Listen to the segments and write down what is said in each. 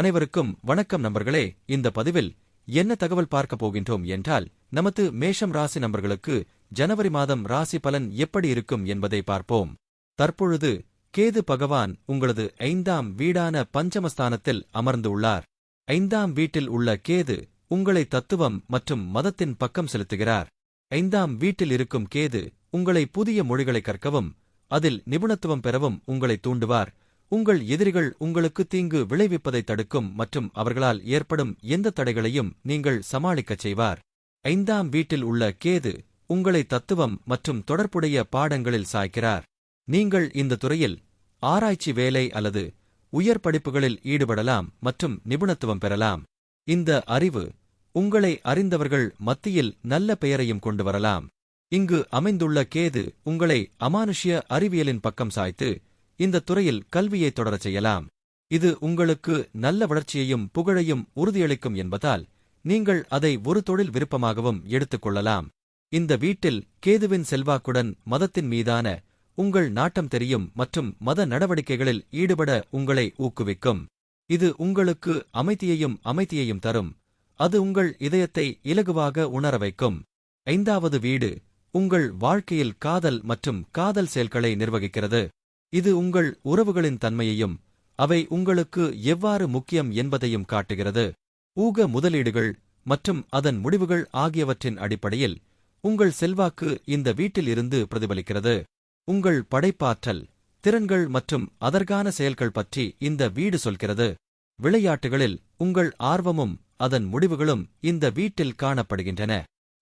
அனைவருக்கும் வணக்கம் நண்பர்களே. இந்த பதிவில் என்ன தகவல் பார்க்கப் போகின்றோம் என்றால் நமது மேஷம் ராசி நபர்களுக்கு ஜனவரி மாதம் ராசி பலன் எப்படி இருக்கும் என்பதை பார்ப்போம். தற்பொழுது கேது பகவான் உங்களது ஐந்தாம் வீடான பஞ்சமஸ்தானத்தில் அமர்ந்துள்ளார். ஐந்தாம் வீட்டில் உள்ள கேது உங்களை தத்துவம் மற்றும் மதத்தின் பக்கம் செலுத்துகிறார். ஐந்தாம் வீட்டில் இருக்கும் கேது உங்களை புதிய மொழிகளை கற்கவும் அதில் நிபுணத்துவம் பெறவும் உங்களை தூண்டுவார். உங்கள் எதிரிகள் உங்களுக்கு தீங்கு விளைவிப்பதை தடுக்கும் மற்றும் அவர்களால் ஏற்படும் எந்த தடைகளையும் நீங்கள் சமாளிக்கச் செய்வார். ஐந்தாம் வீட்டில் உள்ள கேது உங்களை தத்துவம் மற்றும் தொடர்புடைய பாடங்களில் சாய்க்கிறார். நீங்கள் இந்த துறையில் ஆராய்ச்சி வேலை அல்லது உயர் படிப்புகளில் ஈடுபடலாம் மற்றும் நிபுணத்துவம் பெறலாம். இந்த அறிவு உங்களை அறிந்தவர்கள் மத்தியில் நல்ல பெயரையும் கொண்டு வரலாம். இங்கு அமைந்துள்ள கேது உங்களை அமானுஷ்ய அறிவியலின் பக்கம் சாய்த்து இந்த துறையில் கல்வியை தொடரச் செய்யலாம். இது உங்களுக்கு நல்ல வளர்ச்சியையும் புகழையும் உறுதியளிக்கும் என்பதால் நீங்கள் அதை ஒரு தொழில் விருப்பமாகவும் எடுத்துக்கொள்ளலாம் இந்த வீட்டில் கேதுவின் செல்வாக்குடன் மதத்தின் மீதான உங்கள் நாட்டம் தெரியும் மற்றும் மத நடவடிக்கைகளில் ஈடுபட உங்களை ஊக்குவிக்கும். இது உங்களுக்கு அமைதியையும் அமைதியையும் தரும். அது உங்கள் இதயத்தை இலகுவாக உணர வைக்கும். ஐந்தாவது வீடு உங்கள் வாழ்க்கையில் காதல் மற்றும் காதல் செயல்களை நிர்வகிக்கிறது. இது உங்கள் உறவுகளின் தன்மையையும் அவை உங்களுக்கு எவ்வாறு முக்கியம் என்பதையும் காட்டுகிறது. ஊக முதலீடுகள் மற்றும் அதன் முடிவுகள் ஆகியவற்றின் அடிப்படையில் உங்கள் செல்வாக்கு இந்த வீட்டில் இருந்து பிரதிபலிக்கிறது. உங்கள் படைப்பாற்றல் திறன்கள் மற்றும் அதற்கான செயல்கள் பற்றி இந்த வீடு சொல்கிறது. விளையாட்டுகளில் உங்கள் ஆர்வமும் அதன் முடிவுகளும் இந்த வீட்டில் காணப்படுகின்றன.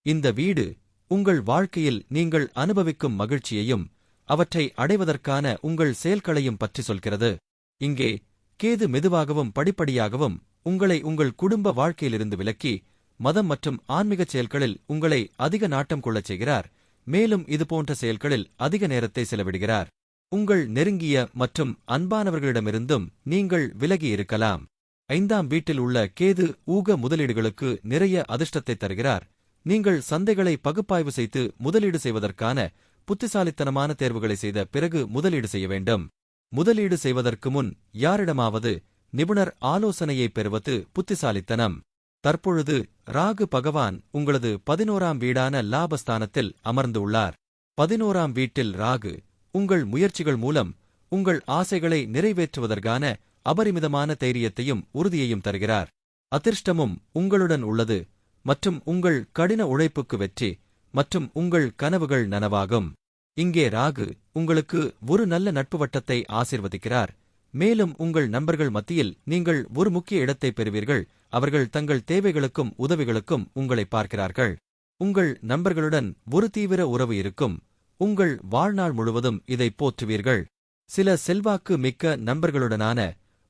இந்த வீடு உங்கள் வாழ்க்கையில் நீங்கள் அனுபவிக்கும் மகிழ்ச்சியையும் அவற்றை அடைவதற்கான உங்கள் செயல்களையும் பற்றி சொல்கிறது. இங்கே கேது மெதுவாகவும் படிப்படியாகவும் உங்களை உங்கள் குடும்ப வாழ்க்கையிலிருந்து விலக்கி மதம் மற்றும் ஆன்மீகச் செயல்களில் உங்களை அதிக நாட்டம் கொள்ளச் செய்கிறார். மேலும் இதுபோன்ற செயல்களில் அதிக நேரத்தை செலவிடுகிறார். உங்கள் நெருங்கிய மற்றும் அன்பானவர்களிடமிருந்தும் நீங்கள் விலகி இருக்கலாம். ஐந்தாம் வீட்டில் உள்ள கேது ஊக முதலீடுகளுக்கு நிறைய அதிர்ஷ்டத்தை தருகிறார். நீங்கள் சந்தைகளை பகுப்பாய்வு செய்து முதலீடு செய்வதற்கான புத்திசாலித்தனமான தேர்வுகளை செய்த பிறகு முதலீடு செய்ய வேண்டும். முதலீடு செய்வதற்கு முன் யாரிடமாவது நிபுணர் ஆலோசனையை பெறுவது புத்திசாலித்தனம். தற்பொழுது ராகு பகவான் உங்களது பதினோராம் வீடான லாபஸ்தானத்தில் அமர்ந்துள்ளார் பதினோராம் வீட்டில் ராகு உங்கள் முயற்சிகள் மூலம் உங்கள் ஆசைகளை நிறைவேற்றுவதற்கான அபரிமிதமான தைரியத்தையும் உறுதியையும் தருகிறார். அதிர்ஷ்டமும் உங்களுடன் உள்ளது மற்றும் உங்கள் கடின உழைப்புக்கு வெற்றி மற்றும் உங்கள் கனவுகள் நனவாகும். இங்கே ராகு உங்களுக்கு ஒரு நல்ல நட்பு வட்டத்தை ஆசிர்வதிக்கிறார். மேலும் உங்கள் நண்பர்கள் மத்தியில் நீங்கள் ஒரு முக்கிய இடத்தை பெறுவீர்கள். அவர்கள் தங்கள் தேவைகளுக்கும் உதவிகளுக்கும் உங்களை பார்க்கிறார்கள். உங்கள் நண்பர்களுடன் ஒரு தீவிர உறவு இருக்கும். உங்கள் வாழ்நாள் முழுவதும் இதை போற்றுவீர்கள். சில செல்வாக்கு மிக்க நண்பர்களுடனான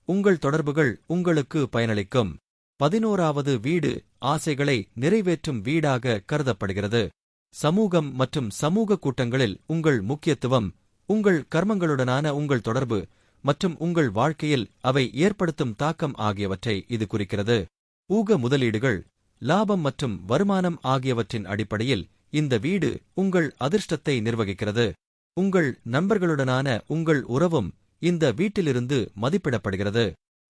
உங்கள் தொடர்புகள் உங்களுக்கு பயனளிக்கும். பதினோராவது வீடு ஆசைகளை நிறைவேற்றும் வீடாக கருதப்படுகிறது. சமூகம் மற்றும் சமூக கூட்டங்களில் உங்கள் முக்கியத்துவம் உங்கள் கர்மங்களுடனான உங்கள் தொடர்பு மற்றும் உங்கள் வாழ்க்கையில் அவை ஏற்படுத்தும் தாக்கம் ஆகியவற்றை இது குறிக்கிறது. ஊக முதலீடுகள் லாபம் மற்றும் வருமானம் ஆகியவற்றின் அடிப்படையில் இந்த வீடு உங்கள் அதிர்ஷ்டத்தை நிர்வகிக்கிறது. உங்கள் நண்பர்களுடனான உங்கள் உறவும் இந்த வீட்டிலிருந்து மதிப்பிடப்படுகிறது.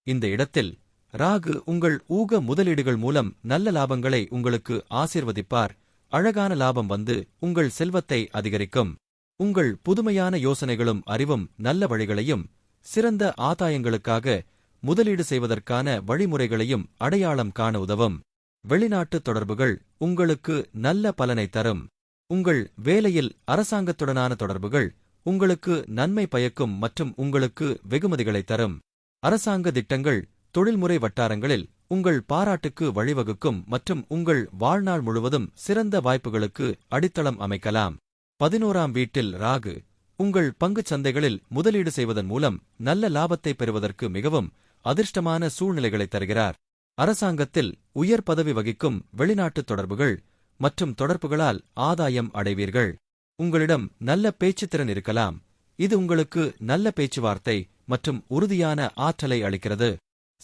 இந்த இடத்தில் ராகு உங்கள் ஊக முதலீடுகள் மூலம் நல்ல லாபங்களை உங்களுக்கு ஆசிர்வதிப்பார். அழகான லாபம் வந்து உங்கள் செல்வத்தை அதிகரிக்கும். உங்கள் புதுமையான யோசனைகளும் அறிவும் நல்ல வழிகளையும் சிறந்த ஆதாயங்களுக்காக முதலீடு செய்வதற்கான வழிமுறைகளையும் அடையாளம் காண உதவும். வெளிநாட்டு தொடர்புகள் உங்களுக்கு நல்ல பலனை தரும். உங்கள் வேலையில் அரசாங்கத்துடனான தொடர்புகள் உங்களுக்கு நன்மை பயக்கும் மற்றும் உங்களுக்கு வெகுமதிகளை தரும். அரசாங்க திட்டங்கள் தொழில்முறை வட்டாரங்களில் உங்கள் பாராட்டுக்கு வழிவகுக்கும் மற்றும் உங்கள் வாழ்நாள் முழுவதும் சிறந்த வாய்ப்புகளுக்கு அடித்தளம் அமைக்கலாம். பதினோராம் வீட்டில் ராகு. உங்கள் பங்குச் சந்தைகளில் முதலீடு செய்வதன் மூலம் நல்ல லாபத்தை பெறுவதற்கு மிகவும் அதிர்ஷ்டமான சூழ்நிலைகளை தருகிறார். அரசாங்கத்தில் உயர் பதவி வகிக்கும் வெளிநாட்டு தொடர்புகள் மற்றும் தொடர்புகளால் ஆதாயம் அடைவீர்கள். உங்களிடம் நல்ல பேச்சுத்திறன் இருக்கலாம். இது உங்களுக்கு நல்ல பேச்சுவார்த்தை மற்றும் உறுதியான ஆற்றலை அளிக்கிறது.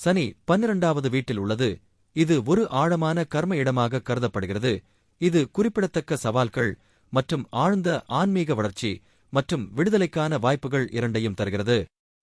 சனி பன்னிரண்டாவது வீட்டில் உள்ளது. இது ஒரு ஆழமான கர்ம இடமாக கருதப்படுகிறது. இது குறிப்பிடத்தக்க சவால்கள் மற்றும் ஆழ்ந்த ஆன்மீக வளர்ச்சி மற்றும் விடுதலைக்கான வாய்ப்புகள் இரண்டையும் தருகிறது.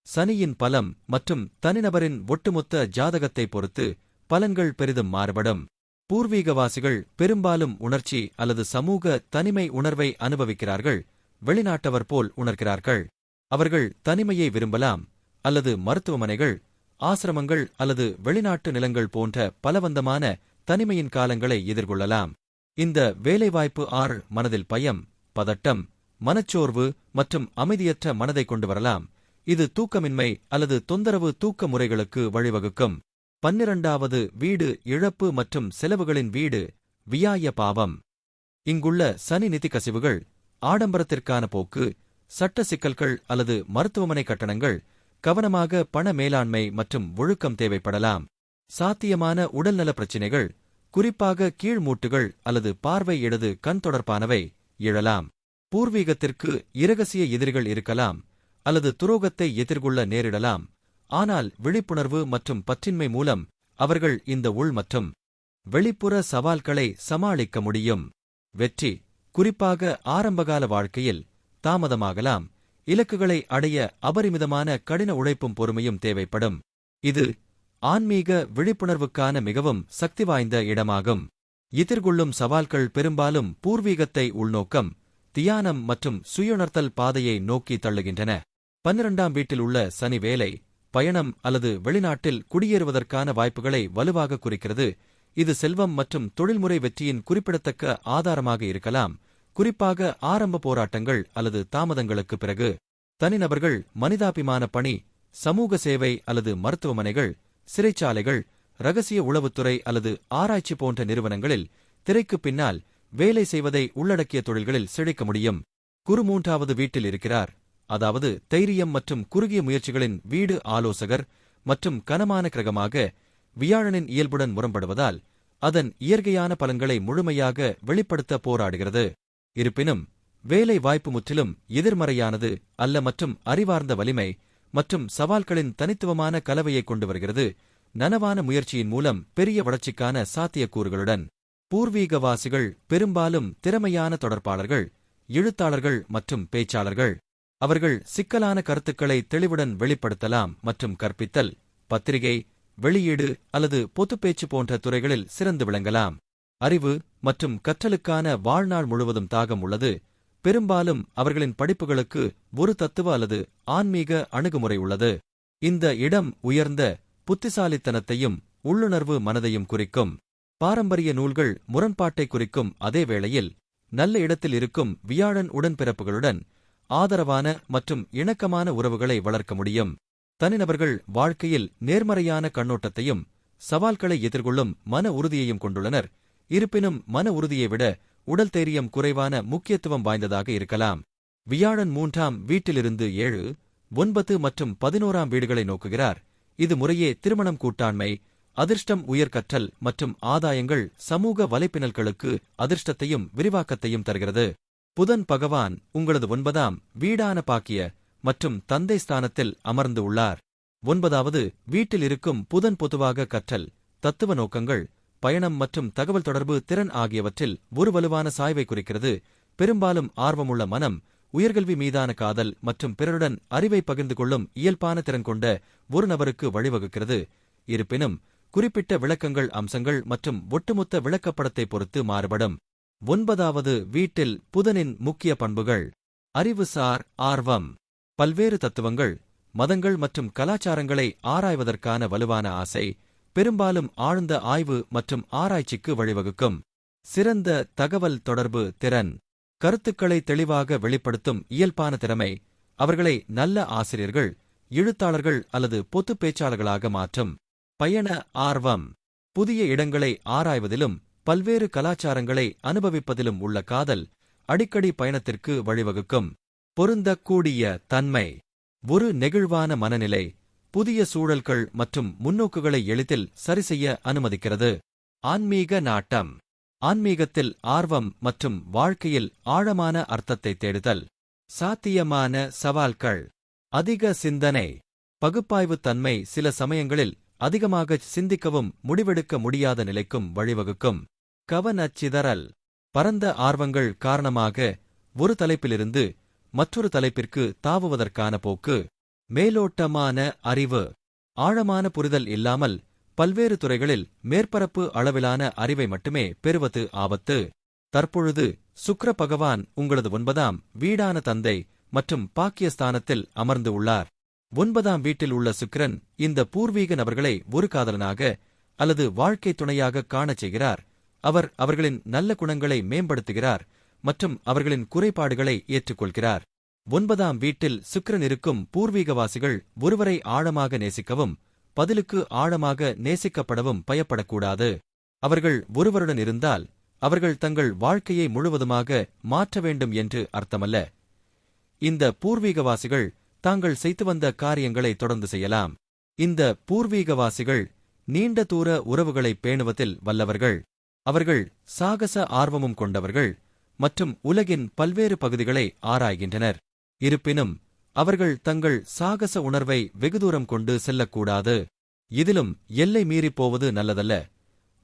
சனியின் பலம் மற்றும் தனிநபரின் ஒட்டுமொத்த ஜாதகத்தை பொறுத்து பலன்கள் பெரிதும் மாறுபடும். பூர்வீகவாசிகள் பெரும்பாலும் உணர்ச்சி அல்லது சமூக தனிமை உணர்வை அனுபவிக்கிறார்கள் வெளிநாட்டவர் போல் உணர்கிறார்கள். அவர்கள் தனிமையை விரும்பலாம் அல்லது மருத்துவமனைகள் ஆசிரமங்கள் அல்லது வெளிநாட்டு நிலங்கள் போன்ற பலவந்தமான தனிமையின் காலங்களை எதிர்கொள்ளலாம். இந்த வேலைவாய்ப்பு ஆறு மனதில் பயம் பதட்டம் மனச்சோர்வு மற்றும் அமைதியற்ற மனதை கொண்டு வரலாம். இது தூக்கமின்மை அல்லது தொந்தரவு தூக்க முறைகளுக்கு வழிவகுக்கும். பன்னிரண்டாவது வீடு இழப்பு மற்றும் செலவுகளின் வீடு வியாய பாவம். இங்குள்ள சனி நிதி கசிவுகள் ஆடம்பரத்திற்கான போக்கு சட்ட சிக்கல்கள் அல்லது மருத்துவமனை கட்டணங்கள் கவனமாக பண மேலாண்மை மற்றும் ஒழுக்கம் தேவைப்படலாம். சாத்தியமான உடல்நல பிரச்சினைகள் குறிப்பாக கீழ்மூட்டுகள் அல்லது பார்வை இடது கண் தொடர்பானவை எழலாம். பூர்வீகத்திற்கு இரகசிய எதிரிகள் இருக்கலாம் அல்லது துரோகத்தை எதிர்கொள்ள நேரிடலாம். ஆனால் விழிப்புணர்வு மற்றும் பற்றின்மை மூலம் அவர்கள் இந்த உள் மற்றும் வெளிப்புற சவால்களை சமாளிக்க முடியும். வெற்றி குறிப்பாக ஆரம்பகால வாழ்க்கையில் தாமதமாகலாம். இலக்குகளை அடைய அபரிமிதமான கடின உழைப்பும் பொறுமையும் தேவைப்படும். இது ஆன்மீக விழிப்புணர்வுக்கான மிகவும் சக்தி வாய்ந்த இடமாகும். எதிர்கொள்ளும் சவால்கள் பெரும்பாலும் பூர்வீகத்தை உள்நோக்கம் தியானம் மற்றும் சுயுணர்த்தல் பாதையை நோக்கி தள்ளுகின்றன. பன்னிரண்டாம் வீட்டில் உள்ள சனி வேலை பயணம் அல்லது வெளிநாட்டில் குடியேறுவதற்கான வாய்ப்புகளை வலுவாக குறிக்கிறது. இது செல்வம் மற்றும் தொழில்முறை வெற்றியின் குறிப்பிடத்தக்க ஆதாரமாக இருக்கலாம். குறிப்பாக ஆரம்ப போராட்டங்கள் அல்லது தாமதங்களுக்கு பிறகு தனிநபர்கள் மனிதாபிமான பணி சமூக சேவை அல்லது மருத்துவமனைகள் சிறைச்சாலைகள் ரகசிய உளவுத்துறை அல்லது ஆராய்ச்சி போன்ற நிறுவனங்களில் திரைக்கு பின்னால் வேலை செய்வதை உள்ளடக்கிய தொழில்களில் செழிக்க முடியும். குரு மூன்றாவது வீட்டில் இருக்கிறார். அதாவது தைரியம் மற்றும் குறுகிய முயற்சிகளின் வீடு ஆலோசகர் மற்றும் கனமான கிரகமாக வியாழனின் இயல்புடன் முரண்படுவதால் அதன் இயற்கையான பலன்களை முழுமையாக வெளிப்படுத்த போராடுகிறது. இருப்பினும் வேலை வாய்ப்பு முற்றிலும் எதிர்மறையானது அல்ல மற்றும் அறிவார்ந்த வலிமை மற்றும் சவால்களின் தனித்துவமான கலவையை கொண்டு வருகிறது நனவான முயற்சியின் மூலம் பெரிய வளர்ச்சிக்கான சாத்தியக்கூறுகளுடன். பூர்வீகவாசிகள் பெரும்பாலும் திறமையான தொடர்பாளர்கள் எழுத்தாளர்கள் மற்றும் பேச்சாளர்கள். அவர்கள் சிக்கலான கருத்துக்களை தெளிவுடன் வெளிப்படுத்தலாம் மற்றும் கற்பித்தல் பத்திரிகை வெளியீடு அல்லது பொதுப்பேச்சு போன்ற துறைகளில் சிறந்து விளங்கலாம். அறிவு மற்றும் கற்றலுக்கான வாழ்நாள் முழுவதும் தாகம் உள்ளது. பெரும்பாலும் அவர்களின் படிப்புகளுக்கு ஒரு தத்துவ அல்லது ஆன்மீக அணுகுமுறை உள்ளது. இந்த இடம் உயர்ந்த புத்திசாலித்தனத்தையும் உள்ளுணர்வு மனதையும் குறிக்கும். பாரம்பரிய நூல்கள் முரண்பாட்டை குறிக்கும் அதே வேளையில் நல்ல இடத்தில் இருக்கும் வியாழன் உடன்பிறப்புகளுடன் ஆதரவான மற்றும் இணக்கமான உறவுகளை வளர்க்க முடியும். தனிநபர்கள் வாழ்க்கையில் நேர்மறையான கண்ணோட்டத்தையும் சவால்களை எதிர்கொள்ளும் மன உறுதியையும் கொண்டுள்ளனர். இருப்பினும் மன உறுதியை விட உடல் தைரியம் குறைவான முக்கியத்துவம் வாய்ந்ததாக இருக்கலாம். வியாழன் மூன்றாம் வீட்டிலிருந்து ஏழு ஒன்பது மற்றும் பதினோராம் வீடுகளை நோக்குகிறார். இது முறையே திருமணம் கூட்டாண்மை அதிர்ஷ்டம் உயர்கற்றல் மற்றும் ஆதாயங்கள் சமூக வலைப்பினல்களுக்கு அதிர்ஷ்டத்தையும் விரிவாக்கத்தையும் தருகிறது. புதன் பகவான் உங்களது ஒன்பதாம் வீடான பாக்கிய மற்றும் தந்தை ஸ்தானத்தில் அமர்ந்து உள்ளார். ஒன்பதாவது வீட்டில் இருக்கும் புதன் பொதுவாக கற்றல் தத்துவ நோக்கங்கள் பயணம் மற்றும் தகவல் தொடர்பு திறன் ஆகியவற்றில் ஒரு வலுவான சாய்வை குறிக்கிறது. பெரும்பாலும் ஆர்வமுள்ள மனம் உயர்கல்வி மீதான காதல் மற்றும் பிறருடன் அறிவை பகிர்ந்து கொள்ளும் இயல்பான திறன் கொண்ட ஒரு நபருக்கு வழிவகுக்கிறது. இருப்பினும் குறிப்பிட்ட விளக்கங்கள் அம்சங்கள் மற்றும் ஒட்டுமொத்த விளக்கப்படத்தை பொறுத்து மாறுபடும். ஒன்பதாவது வீட்டில் புதனின் முக்கிய பண்புகள். அறிவுசார் ஆர்வம். பல்வேறு தத்துவங்கள் மதங்கள் மற்றும் கலாச்சாரங்களை ஆராய்வதற்கான வலுவான ஆசை. பெரும்பாலும் ஆழ்ந்த ஆய்வு மற்றும் ஆராய்ச்சிக்கு வழிவகுக்கும். சிறந்த தகவல் தொடர்பு திறன் கருத்துக்களை தெளிவாக வெளிப்படுத்தும் இயல்பான திறமை அவர்களை நல்ல ஆசிரியர்கள் எழுத்தாளர்கள் அல்லது பொது பேச்சாளர்களாக மாற்றும். பயண ஆர்வம் புதிய இடங்களை ஆராய்வதிலும் பல்வேறு கலாச்சாரங்களை அனுபவிப்பதிலும் உள்ள காதல் அடிக்கடி பயணத்திற்கு வழிவகுக்கும். பொருந்தக்கூடிய தன்மை ஒரு நெகிழ்வான மனநிலை புதிய சூழல்கள் மற்றும் முன்னோக்குகளை எளிதில் சரிசெய்ய அனுமதிக்கிறது. ஆன்மீக நாட்டம். ஆன்மீகத்தில் ஆர்வம் மற்றும் வாழ்க்கையில் ஆழமான அர்த்தத்தை தேடுதல். சாத்தியமான சவால்கள். அதிக சிந்தனை. பகுப்பாய்வு தன்மை சில சமயங்களில் அதிகமாக சிந்திக்கவும் முடிவெடுக்க முடியாத நிலைக்கும் வழிவகுக்கும். கவனச்சிதறல். பரந்த ஆர்வங்கள் காரணமாக ஒரு தலைப்பிலிருந்து மற்றொரு தலைப்பிற்கு தாவுவதற்கான போக்கு. மேலோட்டமான அறிவு ஆழமான புரிதல் இல்லாமல் பல்வேறு துறைகளில் மேற்பரப்பு அளவிலான அறிவை மட்டுமே பெறுவது ஆபத்து. தற்பொழுது சுக்ர பகவான் உங்களது ஒன்பதாம் வீடான தந்தை மற்றும் பாக்கியஸ்தானத்தில் அமர்ந்து உள்ளார். ஒன்பதாம் வீட்டில் உள்ள சுக்கிரன் இந்த பூர்வீக நபர்களை ஒரு காதலனாக அல்லது வாழ்க்கை துணையாக காணச் செய்கிறார். அவர் அவர்களின் நல்ல குணங்களை மேம்படுத்துகிறார் மற்றும் அவர்களின் குறைபாடுகளை ஏற்றுக்கொள்கிறார். ஒன்பதாம் வீட்டில் சுக்கிரன் இருக்கும் பூர்வீகவாசிகள் ஒருவரை ஆழமாக நேசிக்கவும் பதிலுக்கு ஆழமாக நேசிக்கப்படவும் பயப்படக்கூடாது. அவர்கள் ஒருவருடன் இருந்தால் அவர்கள் தங்கள் வாழ்க்கையை முழுவதுமாக மாற்ற வேண்டும் என்று அர்த்தமல்ல. இந்த பூர்வீகவாசிகள் தாங்கள் செய்து வந்த காரியங்களை தொடர்ந்து செய்யலாம். இந்த பூர்வீகவாசிகள் நீண்ட தூர உறவுகளை பேணுவதில் வல்லவர்கள். அவர்கள் சாகச ஆர்வமும் கொண்டவர்கள் மற்றும் உலகின் பல்வேறு பகுதிகளை ஆராய்கின்றனர். இருப்பினும் அவர்கள் தங்கள் சாகச உணர்வை வெகுதூரம் கொண்டு செல்லக்கூடாது. இதிலும் எல்லை மீறிப்போவது நல்லதல்ல.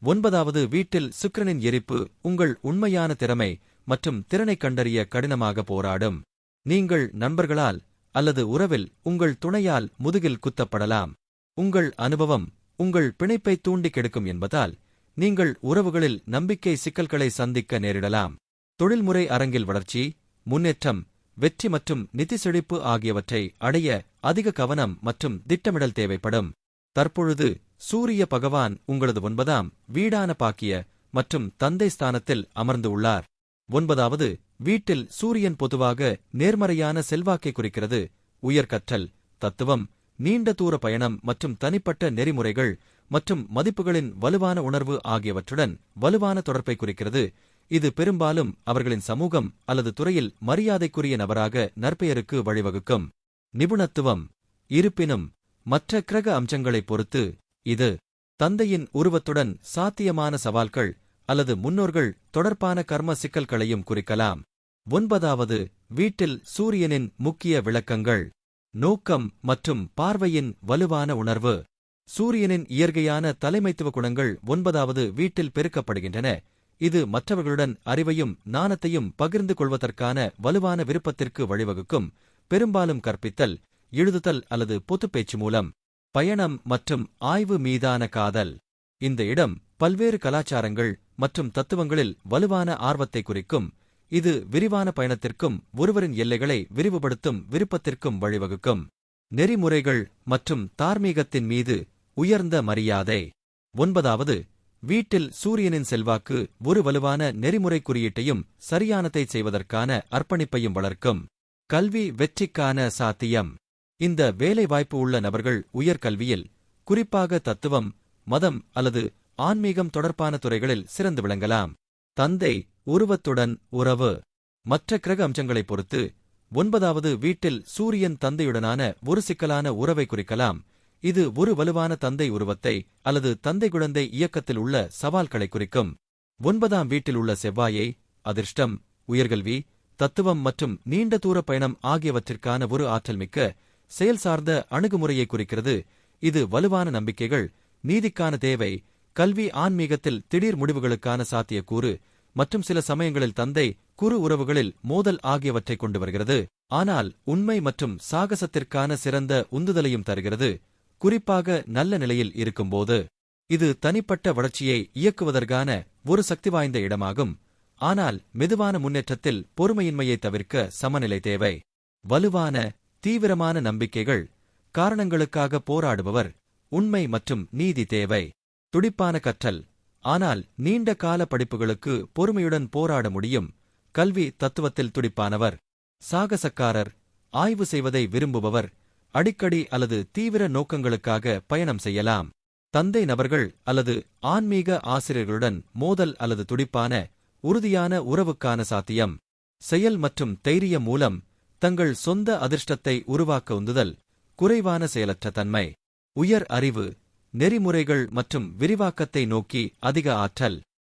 ஒன்பதாவது வீட்டில் சுக்கிரனின் எரிப்பு உங்கள் உண்மையான திறமை மற்றும் திறனைக் கண்டறிய கடினமாக போராடும். நீங்கள் நண்பர்களால் அல்லது உறவில் உங்கள் துணையால் முதுகில் குத்தப்படலாம். உங்கள் அனுபவம் உங்கள் பிணைப்பை தூண்டி கெடுக்கும் என்பதால் நீங்கள் உறவுகளில் நம்பிக்கை சிக்கல்களை சந்திக்க நேரிடலாம். தொழில்முறை அரங்கில் வளர்ச்சி முன்னேற்றம் வெற்றி மற்றும் நிதி செழிப்பு ஆகியவற்றை அடைய அதிக கவனம் மற்றும் திட்டமிடல் தேவைப்படும். தற்பொழுது சூரிய பகவான் உங்களது ஒன்பதாம் வீடான பாக்கிய மற்றும் தந்தை ஸ்தானத்தில் அமர்ந்து உள்ளார். ஒன்பதாவது வீட்டில் சூரியன் பொதுவாக நேர்மறையான செல்வாக்கை குறிக்கிறது. உயர்கற்றல் தத்துவம் நீண்ட தூர பயணம் மற்றும் தனிப்பட்ட நெறிமுறைகள் மற்றும் மதிப்புகளின் வலுவான உணர்வு ஆகியவற்றுடன் வலுவான தொடர்பை குறிக்கிறது. இது பெரும்பாலும் அவர்களின் சமூகம் அல்லது துறையில் மரியாதைக்குரிய நபராக நற்பெயருக்கு வழிவகுக்கும். நிபுணத்துவம் இருப்பினும் மற்ற கிரக அம்சங்களைப் பொறுத்து இது தந்தையின் உருவத்துடன் சாத்தியமான சவால்கள் அல்லது முன்னோர்கள் தொடர்பான கர்ம சிக்கல்களையும் குறிக்கலாம். ஒன்பதாவது வீட்டில் சூரியனின் முக்கிய விளக்கங்கள். நோக்கம் மற்றும் பார்வையின் வலுவான உணர்வு. சூரியனின் இயற்கையான தலைமைத்துவ குணங்கள் ஒன்பதாவது வீட்டில் பெருக்கப்படுகின்றன. இது மற்றவர்களுடன் அறிவையும் நாணத்தையும் பகிர்ந்து கொள்வதற்கான வலுவான விருப்பத்திற்கு வழிவகுக்கும் பெரும்பாலும் கற்பித்தல் எழுதுதல் அல்லது பொதுப்பேச்சு மூலம் பயணம் மற்றும் ஆய்வு மீதான காதல். இந்த இடம் பல்வேறு கலாச்சாரங்கள் மற்றும் தத்துவங்களில் வலுவான ஆர்வத்தை குறிக்கும் இது விரிவான பயணத்திற்கும் ஒருவரின் எல்லைகளை விரிவுபடுத்தும் விருப்பத்திற்கும் வழிவகுக்கும். நெறிமுறைகள் மற்றும் தார்மீகத்தின் மீது உயர்ந்த மரியாதை. ஒன்பதாவது வீட்டில் சூரியனின் செல்வாக்கு ஒரு வலுவான நெறிமுறை குறியீட்டையும் சரியானதை செய்வதற்கான அர்ப்பணிப்பையும் வளர்க்கும். கல்வி வெற்றிக்கான சாத்தியம். இந்த வேலைவாய்ப்பு உள்ள நபர்கள் உயர்கல்வியில் குறிப்பாக தத்துவம் மதம் அல்லது ஆன்மீகம் தொடர்பான துறைகளில் சிறந்து விளங்கலாம். தந்தை உருவத்துடன் உறவு. மற்ற கிரக அம்சங்களைப் பொறுத்து ஒன்பதாவது வீட்டில் சூரியன் தந்தையுடனான ஒரு சிக்கலான உறவை குறிக்கலாம். இது ஒரு வலுவான தந்தை உருவத்தை அல்லது தந்தை குழந்தை இயக்கத்தில் உள்ள சவால்களை குறிக்கும். ஒன்பதாம் வீட்டில் உள்ள செவ்வாயை அதிர்ஷ்டம் உயர்கல்வி தத்துவம் மற்றும் நீண்ட தூர பயணம் ஆகியவற்றிற்கான ஒரு ஆற்றல் மிக்க செயல் சார்ந்த அணுகுமுறையை குறிக்கிறது. இது வலுவான நம்பிக்கைகள் நீதிக்கான தேவை கல்வி ஆன்மீகத்தில் திடீர் முடிவுகளுக்கான சாத்தியக்கூறு மற்றும் சில சமயங்களில் தந்தை குறு உறவுகளில் மோதல் ஆகியவற்றை கொண்டு வருகிறது. ஆனால் உண்மை மற்றும் சாகசத்திற்கான சிறந்த உந்துதலையும் தருகிறது. குறிப்பாக நல்ல நிலையில் இருக்கும்போது இது தனிப்பட்ட வளர்ச்சியை இயக்குவதற்கான ஒரு சக்தி வாய்ந்த இடமாகும். ஆனால் மெதுவான முன்னேற்றத்தில் பொறுமையின்மையை தவிர்க்க சமநிலை தேவை. வலுவான தீவிரமான நம்பிக்கைகள் காரணங்களுக்காக போராடுபவர் உண்மை மற்றும் நீதி தேவை. துடிப்பான கற்றல். ஆனால் நீண்ட கால படிப்புகளுக்கு பொறுமையுடன் போராட முடியும். கல்வி தத்துவத்தில் துடிப்பானவர். சாகசக்காரர். ஆய்வு செய்வதை விரும்புபவர். அடிக்கடி அல்லது தீவிர நோக்கங்களுக்காக பயணம் செய்யலாம். தந்தை நபர்கள் அல்லது ஆன்மீக ஆசிரியர்களுடன் மோதல் அல்லது துடிப்பான உறுதியான உறவுக்கான சாத்தியம். செயல் மற்றும் தைரியம் மூலம் தங்கள் சொந்த அதிர்ஷ்டத்தை உருவாக்க உந்துதல் குறைவான செயலற்ற தன்மை. உயர் அறிவு நெறிமுறைகள் மற்றும் விரிவாக்கத்தை நோக்கி அதிக ஆற்றல்.